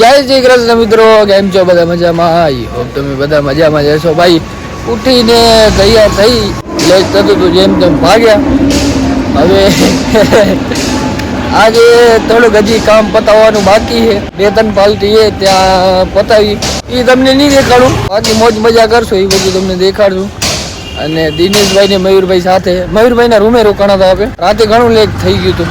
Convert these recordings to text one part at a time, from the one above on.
જય શ્રી કૃષ્ણ મિત્રો, કેમ છો બધા મજામાં? આઈ હોપ તમે બધા મજામાં જશો ભાઈ, ઉઠીને તૈયાર થઈ, લેટ થતું હતું જેમ તેમ ભાગ્યા. હવે આજે થોડુંક હજી કામ પતાવવાનું બાકી છે. બે ત્રણ પાલટી છે ત્યાં પતાવી. એ તમને નહીં દેખાડું. બાકી મોજ મજા કરશો એ બધું તમને દેખાડશું. અને દિનેશભાઈ ને મયુરભાઈ સાથે. મયુરભાઈના રૂમે રોકાણા હતા આપણે. રાતે ઘણું લેટ થઈ ગયું હતું.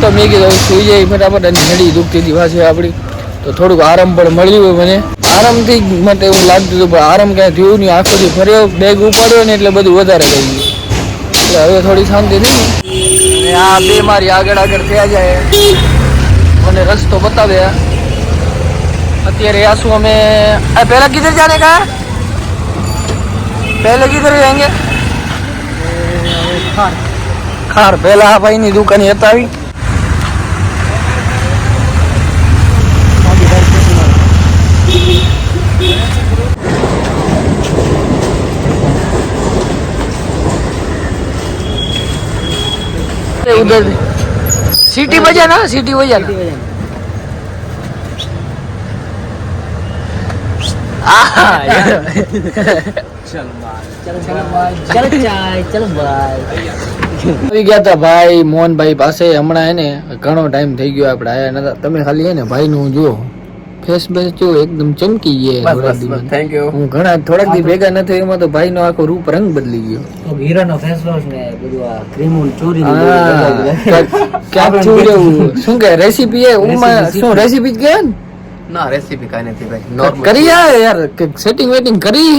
તો મેં કીધું સુઈ જાય ફટાફટ અને ઘડી દુખતી હતી છે આપણી. તો થોડુંક આરામ પણ મળ્યું હોય મને. આરામથી માટે એવું લાગતું હતું પણ આરામ કાંઈ થયું નહીં. આખો દી ફર્યો બેગ ઉપાડ્યો ને એટલે બધું વધારે થઈ ગયું. એટલે હવે થોડી શાંતિ નહીં ને આ બે મારી આગળ આગળ થયા જાય. મને રસ્તો બતાવ્યા. અત્યારે આ શું અમે આ પહેલાં કિધર જાને કા? પહેલે કીધે જાય ખાર. ખાર. પહેલાં આ ભાઈની દુકાને હતા આવી उधर सिटी बजा ना सिटी बजा આવી ગયા હતા ભાઈ મોહનભાઈ પાસે હમણાં એને ઘણો ટાઈમ થઈ ગયો આપણે આયા નતા તમે ખાલી હે ને ભાઈ નું જુઓ ફેસ બેસ જો એકદમ ચમકી ગયા થોડાક દિવસ. થેન્ક યુ હું ઘણા થોડાક દી ભેગા નથી એમાં તો ભાઈ નો આખો રૂપ રંગ બદલી ગયો. હીરાનો ફેસ વોશ ને બધું આ ક્રીમ ચોરી એવું. શું કે રેસીપી એ? ઉમાં શું રેસીપી જ કે ને? ના રેસીપી કાઈ નથી ભાઈ નોર્મલ કરી આ યાર સેટિંગ વેટિંગ કરી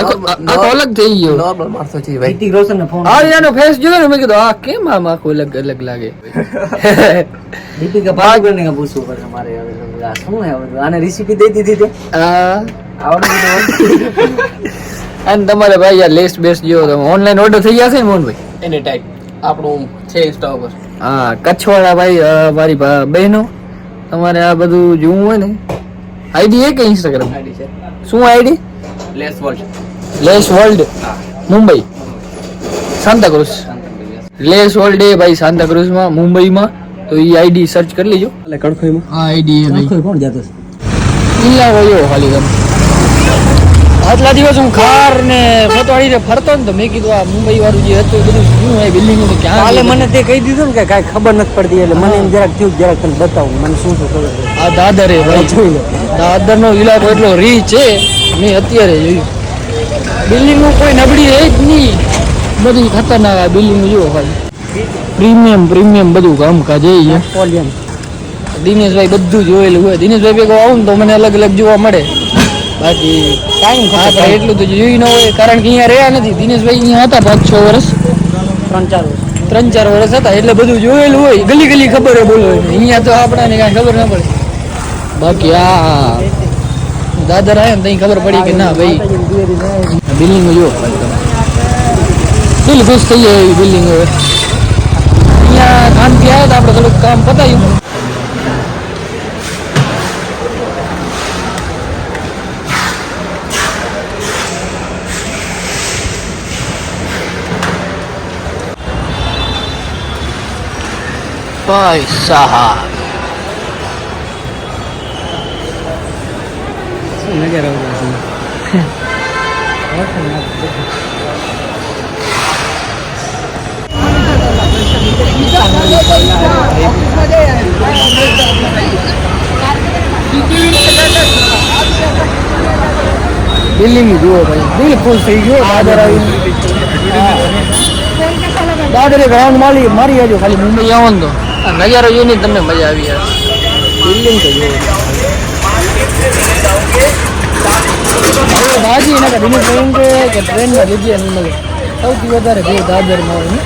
આખો આખો અલગ થઈ ગયો. નોર્મલ માણસો છે ભાઈ. રિતિક રોશન ને ફોન આ ફેસ જોયો ને મેં કીધું આ કેમ આમ આખું અલગ અલગ લાગે? દીપિકા પાદુકોણ ને પૂછવું પડે મારે હવે. આ શું હે બધું? આને રેસીપી દઈ દીધી તે. આ. આવડતું અને તમારે ભાઈ યાર લેસ્ટ બેસ્ટ જો તમે ઓનલાઈન ઓર્ડર થઈ જશે ને મોહનભાઈ? એની ટાઈપ આપણું છે ઇન્સ્ટા ઉપર હા કચ્છવાળા ભાઈ મારી બહેનો તમારે આ બધું જોવું હોય ને. આઈડી એ કે ઇન્સ્ટાગ્રામ આઈડી છે. શું ID lace world lace world Mumbai. Santacruz lace world એ ભાઈ સાંતાક્રુઝમાં મુંબઈમાં. તો એ આઈડી સર્ચ કરી લેજો. એટલે કણખોઈમાં? હા આઈડી એ કણખોઈ કોણ જતો? ઈલા વયો ખાલી તમે. આટલા દિવસ હું ખાર ને ફતવાડીને ફરતો ને તો મેં કીધું આ મુંબઈ વાળું જે હતું બધું શું હોય બિલ્ડિંગનું ક્યાં કાલે મને તે કહી દીધું ને કે કાંઈ ખબર નથી પડતી એટલે મને એમ જરાક થયું જરાક તને બતાવું મને શું શું ખબર આ આ એ ભાઈ. જોઈ લો. દાદર નો ઇલાકો એટલો રી છે મેં અત્યારે જોયું. બિલ્ડિંગનું કોઈ નબળી રહે જ નહીં. બધી ખતરનાક આ બિલ્ડિંગ જોવો ભાઈ પ્રીમિયમ પ્રીમિયમ બધું કામકાજ એ છે પોલિયમ દિનેશભાઈ બધું જોયેલું હોય. દિનેશભાઈ ભેગો આવું ને તો મને અલગ અલગ જોવા મળે. બાકી ટાઈમ હા ભાઈ એટલું તો જોયું ન હોય કારણ કે અહીંયા રહ્યા નથી. દિનેશભાઈ અહીંયા હતા પાંચ છ વર્ષ. ત્રણ ચાર વર્ષ. ત્રણ ચાર વર્ષ હતા એટલે બધું જોયેલું હોય. ગલી ગલી ખબર હોય. બોલો અહીંયા તો આપણાને કાંઈ ખબર ના પડે. બાકી આ દાદર આવ્યા ને ત્યાં ખબર પડી કે ના ભાઈ. બિલ્ડિંગ જો દિલ ખુશ થઈ જાય એવી બિલ્ડિંગ. હવે અહીંયા કામથી આવ્યા હતા આપણે થોડુંક કામ પતાવ્યું ભાઈ સાહા નજર આવે બિલ્ડિંગ જુઓ ભાઈ. બિલ ખુશ થઈ ગયો દાદર આવી દાદરે ગ્રાઉન્ડ મારી મારી આવજો ખાલી મુંબઈ આવો તો. આ નજારો જોઈને તમને મજા આવી યાર બિલ્ડિંગ તો જુઓ. ભાજી એના દિનેશભાઈ કે ટ્રેનમાં જગ્યા નહીં મળે. સૌથી વધારે ભીડ દાદરમાં હોય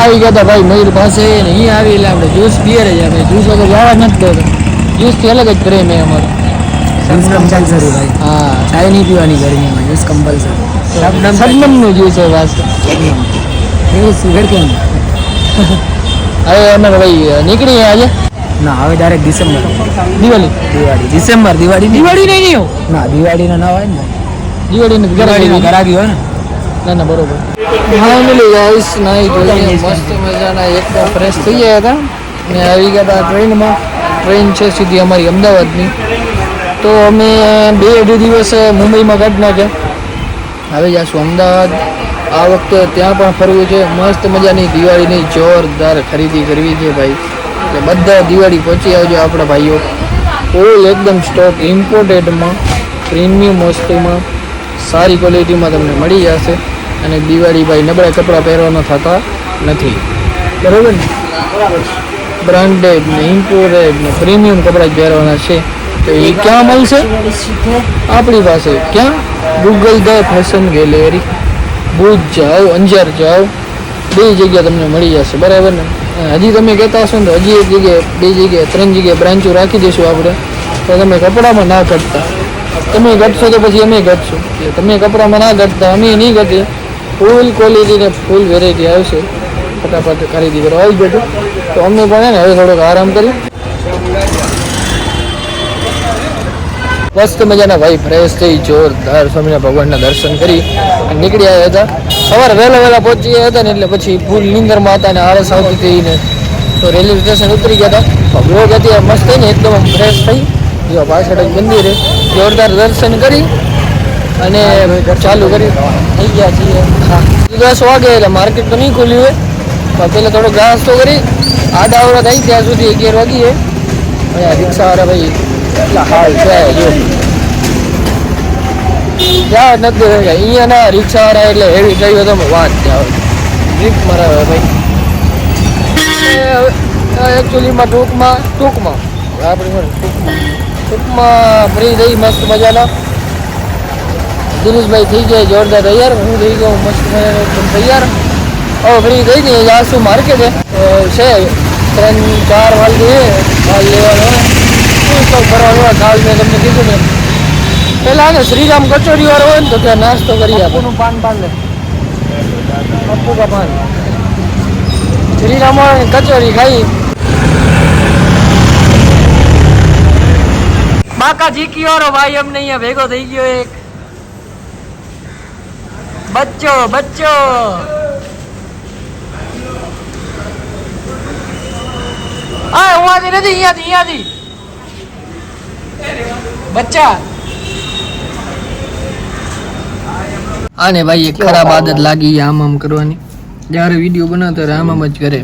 આવી ગયા હતા ભાઈ મયુર પાસે ને અહીંયા આવી એટલે આપણે જ્યુસ પીએ રહી આપણે જ્યુસ વગર જવા નથી દેતો. જ્યુસથી અલગ જ પ્રેમ એ અમારો. જ્યુસ કમ્પલસરી ભાઈ. હા ચાય નહીં પીવાની ગરમીમાં જ્યુસ કમ્પલસરી સબનમનું જ્યુસ હોય વાસ એવું સુગર કેમ હવે અમે ભાઈ નીકળીએ આજે. ના હવે direct December Diwali. Diwali. December Diwali Diwali નહીં ના દિવાળીનો ના હોય ને. દિવાળી દિવાળીનો દિવાળી ગરાગી હોય ને. ના ના બરોબર. ફાઇનલી ગાઈસ નાઈ ધોઈને મસ્ત મજાના એકદમ ફ્રેશ થઈ ગયા હતા. ને આવી ગયા હતા ટ્રેનમાં. ટ્રેન છે સીધી અમારી અમદાવાદની. તો અમે બે અઢી દિવસ મુંબઈમાં કાઢી નાખ્યા. હવે જઈશું અમદાવાદ. આ વખતે ત્યાં પણ ફરવું છે. મસ્ત મજાની દિવાળીની જોરદાર ખરીદી કરવી છે ભાઈ. એટલે બધા દિવાળી પહોંચી આવજો આપણા ભાઈઓ. ઓલ એકદમ સ્ટોક ઇમ્પોર્ટેડમાં પ્રીમિયમ વસ્તુમાં સારી ક્વોલિટીમાં તમને મળી જશે. અને દિવાળી ભાઈ નબળા કપડાં પહેરવાના થતા નથી. બરાબર ને? બ્રાન્ડેડ ને ઇમ્પોર્ટેડ ને પ્રીમિયમ કપડાં જ પહેરવાના છે. તો એ ક્યાં મળશે? આપણી પાસે ક્યાં? Google the fashion gallery. Bhuj જાઓ અંજાર જાઓ. બે જગ્યા તમને મળી જશે. બરાબર ને? હજી તમે કહેતા હશો ને તો હજી એક જગ્યાએ બે જગ્યાએ ત્રણ જગ્યાએ બ્રાન્ચો રાખી દઈશું આપણે. તો તમે કપડામાં ના ઘટતા. તમે ઘટશો તો પછી અમે ઘટશું. તમે કપડામાં ના ઘટતા અમે નહીં ઘટીએ. ફૂલ ક્વોલિટી ને ફૂલ વેરાયટી આવશે ફટાફટ ખરીદી કરો. આવી બેઠું. તો અમને પણ ને હવે થોડોક આરામ કરી મસ્ત મજાના ભાઈ ફ્રેશ થઈ, જોરદાર સ્વામીના ભગવાનના દર્શન કરી નીકળી આવ્યા હતા. સવારે વહેલા વહેલા પહોંચી ગયા હતા ને એટલે પછી ફૂલ નીંદરમાં હતા ને આળસ આવતી હતી ને તો રેલવે સ્ટેશન ઉતરી ગયા હતા. બ્લોગ હતી મસ્ત થઈ ને, એકદમ ફ્રેશ થઈ. જો પાછળ મંદિરે જોરદાર દર્શન કરી. અને ચાલુ કરી થઈ ગયા છીએ. દસ વાગે એટલે માર્કેટ તો નહીં ખુલ્યું હોય. પણ પહેલાં થોડો ઘાસ તો કરી. આડા અવડા થઈ ત્યાં સુધી અગિયાર વાગીએ. અને રિક્ષાવાળા ભાઈ એટલા હાલ છે જો જ્યાં નથી અહીંયાના રિક્ષાવાળા એટલે હેવી ડ્રાઈવર તમે વાત ત્યાં ડ્રીપ મરાવે ભાઈ. એકચ્યુઅલીમાં ટૂંકમાં ટૂંકમાં. આપણે ટૂંકમાં ટૂંકમાં ફ્રી થઈ, મસ્ત મજાના. દિનેશભાઈ થઈ ગયા જોરદાર તૈયાર. હું થઈ ગયો મસ્ત તૈયાર. હવે ફ્રી થઈ ગઈ જાશું માર્કેટ છે. ત્રણ ચાર વાલ જોઈએ માલ લેવાનો. શું હોય કાલ મેં તમને કીધું ને. પેલા ને શ્રીરામ કચોરી વાળો હોય ને તો ત્યાં નાસ્તો કરી આપણું પાન પાન લે. પપ્પુ કા પાન. શ્રીરામ કચોરી ખાઈ. બાકા જીકી વાળો ભાઈ અમને અહીંયા ભેગો થઈ ગયો એક. બચ્ચો બચ્ચો. આ હું નથી અહીંયાથી અહીંયાથી. બચ્ચા. આને ભાઈ એક ખરાબ આદત લાગી આમ આમ કરવાની. જ્યારે વીડિયો બનાવતો ત્યારે આમ આમ જ કરે.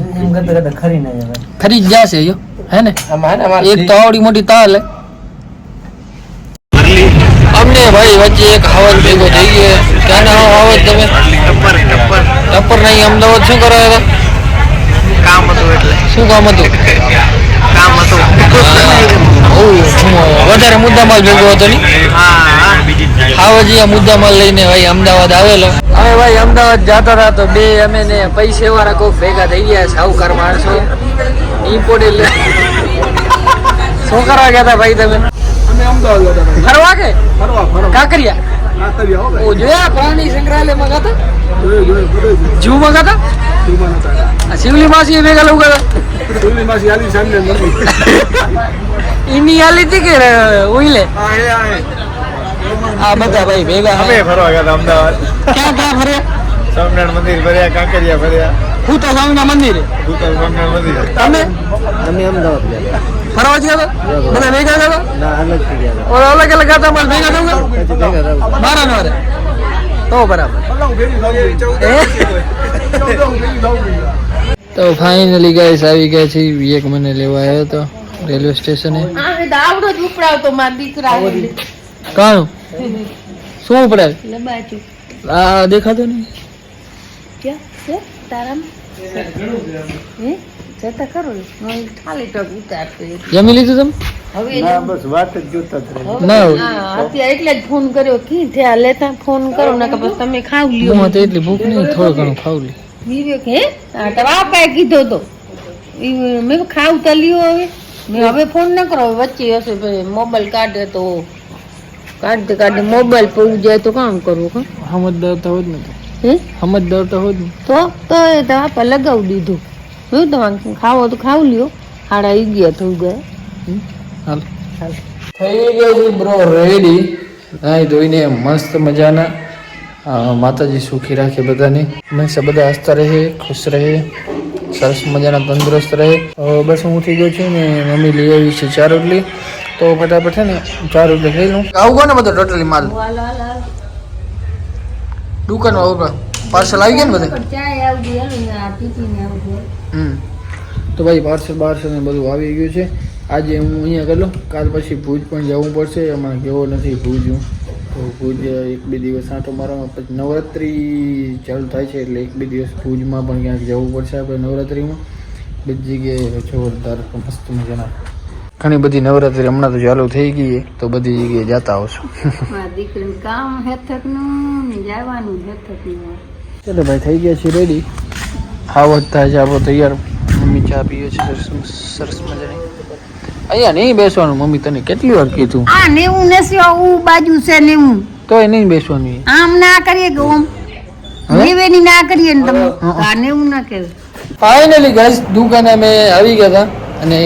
ખરી જ જશે યો હે ને? એક તો આવડી મોટી તાલ હે. ભાઈ વચ્ચે એક હાવજ ભેગો થઈ ગયો. ક્યાં ના હાવજ તમે? ટપ્પર ટપ્પર ટપ્પર નહીં અમદાવાદ શું કરો હતા? કામ હતું એટલે. શું કામ હતું? કામ હતું. વધારે મુદ્દામાલ ભેગો હતો ની હા આ મુદ્દામાલ લઈને ભાઈ અમદાવાદ આવેલો. અમે ભાઈ અમદાવાદ જતા હતા તો બે અમે ને પૈસે વાળા કોઈ ભેગા થઈ ગયા સાવકાર માણસો. ઇમ્પોર્ટેડ શું કરવા ગયા હતા ભાઈ તમે? ફરવા કે? કાંકરિયા? ઓ જોયા પ્રાણી સંગ્રહાલયમાં ગયા હતા? જૂમાં ગયા હતા? શિવલી માસી એ ભેગા લોકો ગયા એની આલી હતી કે ઓઈલે આ બધા ભાઈ ભેગા અમે ફરવા ગયા હતા અમદાવાદ. ક્યાં ક્યાં ફર્યા? સ્વામિનારાયણ મંદિર ફર્યા કાંકરિયા ફર્યા. ભૂતા સ્વામિનારાયણ મંદિર? ભૂતા સ્વામિનારાયણ મંદિર. તમે? અમે અમદાવાદ ગયા ફરવા જ ગયા હતા? બધા ભેગા ગયા હતા? ના અલગ અલગ અલગ હતા મારે ભેગા થયું મારા નવારે. તો બરાબર. તો ફાઇનલી ગાઈસ આવી ગયા છે વિવેક મને લેવા આવ્યો હતો રેલવે સ્ટેશને. આવે આવડો જ ઉપડાવતો માર દીકરા કાણું? શું ઉપડાય લબાચું આ દેખાતો નહીં. ક્યાં? છે તારામાં? હે? જતા કરો? ને હું ખાલી ટક ઉતારતો એક. જમી લીધું હવે ના બસ વાત જ જોતા જ રહે. હવે- ના. હા, અત્યારે એટલે જ ફોન કર્યો કી થયા લેતા ફોન કરો ને પછી તમે ખાવ તમે લ્યો. હું તો એટલી ભૂખ નહીં થોડું ઘણું ખાવ લે વિવેક હે? હા તો બાપાએ કીધો તો. ઈ મેં કીધું ખાવ તો લ્યો હવે. મેં હવે ફોન ન કરો હવે વચ્ચે હશે પછી મોબાઈલ કાઢે તો કાઢતે કાઢે મોબાઈલ પડી જાય તો કામ કરવું કા સમજદાર તો હોત ને તો. હે? સમજદાર તો હોત ને. તો તો એ તો આપા લગાવી દીધું. શું તમારે ખાવો તો ખાવ લ્યો. હાડા આવી ગયા થઈ ગયા હાલ. થઈ ગયો છે બ્રો રેડી નાઈ ધોઈને મસ્ત મજાના. માતાજી સુખી રાખે બધાને. હંમેશા બધા હસતા રહે ખુશ રહે સરસ મજાના તંદુરસ્ત રહે. બસ હું ઉઠી ગયો છું ને મમ્મી લઈ આવી છે ચાર રોટલી. તો ફટાફટ છે ને ચાર રોટલી ખાઈ લઉં. આવું કોને બધો ટોટલી માલ? હાલ હાલ હાલ. દુકાનમાં ઉપર પાર્સલ આવી ગયા ને બધે? તો ભાઈ પાર્સલ બારસલ ને બધું આવી ગયું છે. આજે હું અહીંયા કરી કાલ પછી ભુજ પણ જવું પડશે. એમાં કેવો નથી ભુજ હું તો ભુજ એક બે દિવસ આંટો મારવામાં પછી નવરાત્રિ ચાલુ થાય છે એટલે એક બે દિવસ ભુજમાં પણ ક્યાંક જવું પડશે આપણે નવરાત્રિમાં. બધી જગ્યાએ જોરદાર મસ્ત મજાના. ઘણી બધી નવરાત્રી હમણાં તો ચાલુ થઈ ગઈ તો બધી જગ્યાએ જતા આવશું. દીકરીનું કામ હેઠકનું જવાનું હેથકનું ચાલો ભાઈ થઈ ગયા છે રેડી હા વધતા જ આપણો તૈયાર. મમ્મી ચા પીએ છે સરસ સરસ મજાની. અહીંયા નહીં બેસવાનું મમ્મી તને કેટલી વાર કીધું? આ નેવું નેસી આવું બાજુ છે નેવું. તોય નહીં બેસવાનું. આમ ના કરીએ હવે? નેવેની ના કરીએ ને તમે? હા નેવું ના કરે ફાઇનલી ગાઈસ દુકાને અમે આવી ગયા હતા અને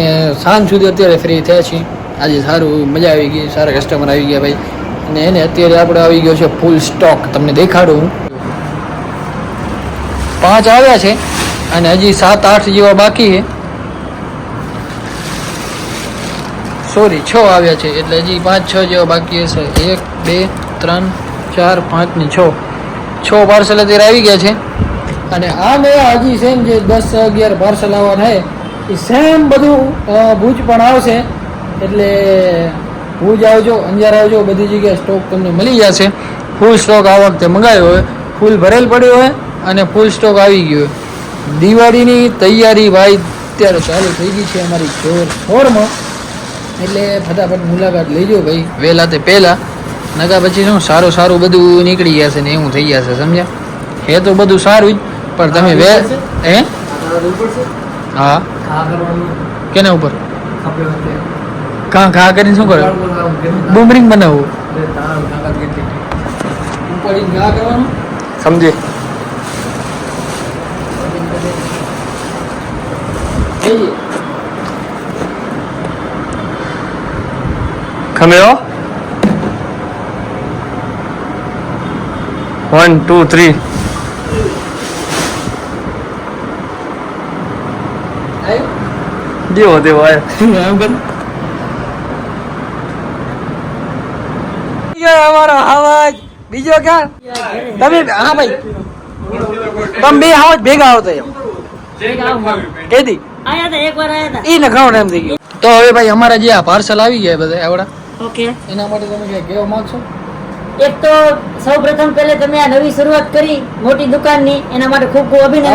સાંજ સુધી અત્યારે ફ્રી થયા છીએ. આજે સારું મજા આવી ગઈ સારા કસ્ટમર આવી ગયા ભાઈ. અને એને અત્યારે આપણે આવી ગયો છે ફૂલ સ્ટોક તમને દેખાડું હું. પાંચ આવ્યા છે અને હજી સાત આઠ જેવા બાકી છે. સોરી છ આવ્યા છે એટલે હજી પાંચ, છ જેવા બાકી હશે. એક, બે, ત્રણ, ચાર, પાંચ ને છ. છ પાર્સલ અત્યારે આવી ગયા છે. અને આ મેં હજી સેમ જે દસ, અગિયાર પાર્સલ આવવાના છે એ સેમ બધું ભુજ પણ આવશે. એટલે ભુજ આવજો, અંજાર આવજો, બધી જગ્યાએ સ્ટોક તમને મળી જશે. ફૂલ સ્ટોક આ વખતે મંગાવ્યો હોય ફૂલ ભરેલ પડ્યો હોય. અને ફૂલ સ્ટોક આવી ગયો. દિવાળીની તૈયારી ભાઈ અત્યારે ચાલુ થઈ ગઈ છે અમારી જોર ફોરમાં. એટલે ફટાફટ મુલાકાત લઈજો ભાઈ. વહેલા તે પહેલાં. નકા પછી શું સારું સારું બધું નીકળી જશે ને એવું થઈ જશે સમજ્યા? હે તો બધું સારું જ. પણ તમે વે હે? હા. કેના ઉપર? કાં ઘા કરીને શું કરો? બુમરિંગ બનાવવું. સમજે. જઈએ ખમેરો વન ટુ થ્રી દેવો આયો અમારો અવાજ બીજો ક્યાં તમે હા ભાઈ તમે બે આવાજ ભેગા આવતો એમ કેદી આયા હતા એકવાર આયા હતા ઈ ને ઘણો ટાઈમ થઈ ગયો. તો હવે ભાઈ અમારા જે આ પાર્સલ આવી ગયા બધા આવડા. ઓકે. એના માટે તમે કઈ કહેવા માંગશો? એક તો સૌ પ્રથમ પહેલે તમે આ નવી શરૂઆત કરી મોટી દુકાનની એના માટે ખૂબ ખૂબ અભિનંદન.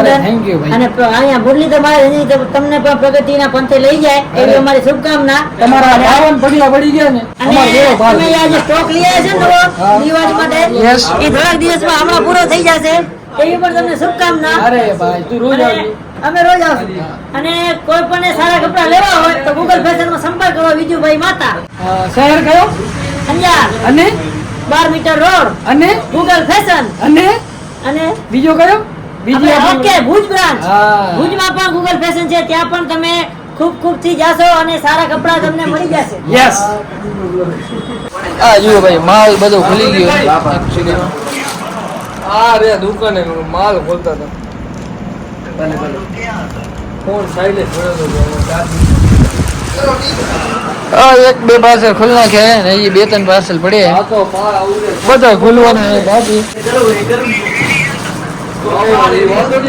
અને અહીંયા મુરલી તમારે તમને પણ પ્રગતિના પંથે લઈ જાય એવી. અમારી શુભકામના. તમારા બાવન પગલા પડી ગયા ને અને તમે આજે સ્ટોક લઈ આવ્યા છે નવો. દિવાળી માટે એ થોડાક દિવસમાં હમણાં પૂરો થઈ જશે એવી પણ તમને શુભકામના. અરે ભાઈ તું રોજ આવજો. અમે રોજ આવશું અને કોઈ પણ સારા કપડા લેવા હોય તો ગૂગલ ફેશનમાં સંપર્ક કરો વિજુભાઈ માતા. શહેર કયો? અંજાર. અને? બાર મીટર રોડ. અને? ગૂગલ ફેશન અને? અને? બીજો કયો? બીજો ઓકે ભુજ બ્રાન્ચ. ભુજમાં પણ ગૂગલ ફેશન છે ત્યાં પણ તમે ખૂબ ખૂબથી જાશો અને સારા કપડા તમને મળી જશે. યસ આ જુઓ ભાઈ માલ બધો ખુલી ગયો. આ રે દુકાને માલ ખોલતા હતા. ફોન સાઈડે હા એક બે પાર્સલ ખોલી નાખ્યા ને એ બે ત્રણ પાર્સલ પડ્યા બધા ખોલવાના છે બાકી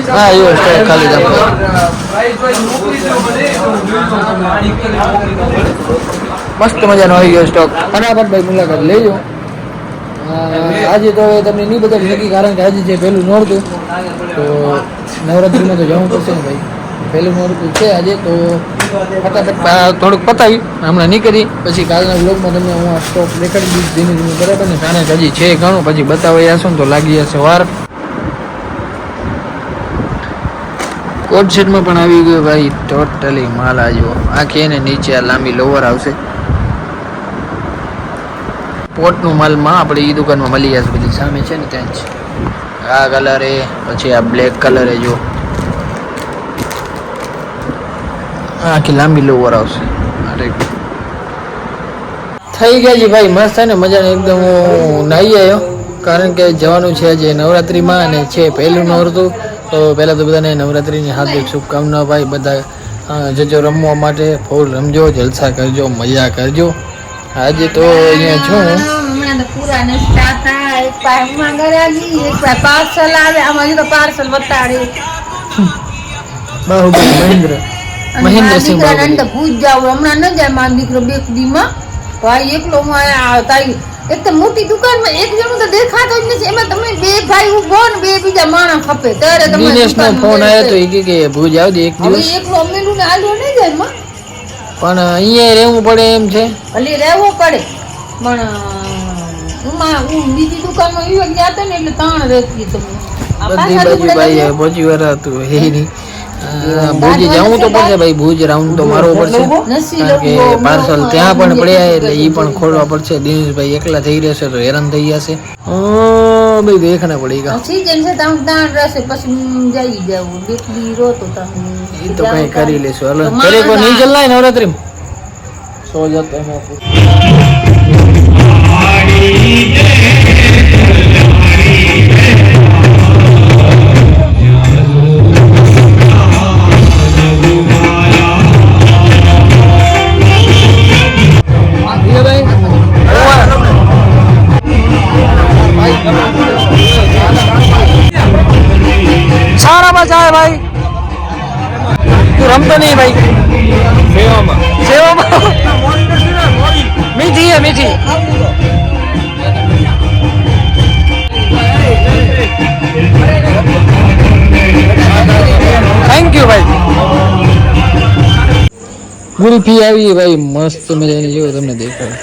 હા એવો સ્ટોક ખાલી રાખો મસ્ત મજાનો આવી ગયો સ્ટોક ફટાફટ ભાઈ મુલાકાત લેજો અ, આજે તો હવે તમને નહીં બતાવી શકી કારણ કે આજે જે પહેલું નોરતું તો નવરાત્રિમાં તો જવું પડશે ને ભાઈ. પહેલું નોરતું છે આજે તો ફટાફટ થોડુંક પતાવી, હમણાં નીકળી, પછી કાલના બ્લોગમાં તમને હું આ સ્ટોક દેખાડી દઈશ ધીમે ધીમે બરાબર ને કારણ કે હજી છે ઘણું, પછી બતાવી જશો ને તો લાગી જશે વાર. કોટ સેટમાં પણ આવી ગયો ભાઈ ટોટલી માલ આજો આખી એને નીચે આ લાંબી લોવર આવશે. પોટનું માલમાં આપણે એ દુકાનમાં મળી જશે, બધી સામે છે ને ત્યાં જ. આ કલર એ પછી આ બ્લેક કલર એ જો. આખી લાંબી લોવર આવશે. અરે થઈ ગયા છે ભાઈ મસ્ત છે ને મજાને એકદમ હું નાહી આવ્યો. કારણ કે જવાનું છે આજે નવરાત્રિમાં અને છે પહેલું નવરતું તો પહેલાં તો બધાને નવરાત્રીની હાર્દિક શુભકામના ભાઈ બધા જજો રમવા માટે ફૂલ રમજો જલસા કરજો મજા કરજો. આજે તો અહીંયા છું હતા એક પાસે એક પાસે પાર્સલ આવે આમાં તો પાર્સલ બતાડે બાહુબલી મહેન્દ્ર. અને મહેન્દ્રસિંહ મારા તો ભૂજ જાવ હમણાં ન જાય મારો દીકરો બે દીમાં ભાઈ એકલો આ તારી એક તો મોટી દુકાનમાં એક જણું તો દેખાતો જ નથી. એમાં તમે બે ભાઈ ઊભો ને બે બીજા માણસ ખપે. ત્યારે તમે દિનેશ નો ફોન આવ્યો તો એ કે કે ભુજ આવજે એક હવે દિવસ. એકલો અમેલું ને આલો નહીં જાય માં પણ અહીંયા રહેવું પડે એમ છે. અલી રહેવું પડે પણ બધી બાજુ ભાઈ ભોજી વાર હતું ભુજ જવું તો પડશે ભાઈ ભુજ રાઉન્ડ તો મારવો પડશે. કે પાર્સલ ત્યાં પણ પડ્યા એટલે એ પણ ખોલવા પડશે. દિનેશભાઈ એકલા થઈ રહેશે તો હેરાન થઈ જશે. ભાઈ દેખને પડી ગયા પછી તો એ તો કઈ કરી લેશું. હલો દરેક નહીં ચલાય નવરાત્રી સો જતો મજા આવે ભાઈ. તું રમતો નહીં ભાઈ. સેવામાં. સેવામાં. મીઠી હે મીઠી. ગુલ્ફી આવી ભાઈ. મસ્ત મજાની જો તમને દેખાય.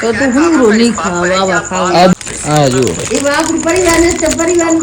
તો ખાવ ખાવ? આ જુઓ. ભાઈ પરિવાર ને પરિવાર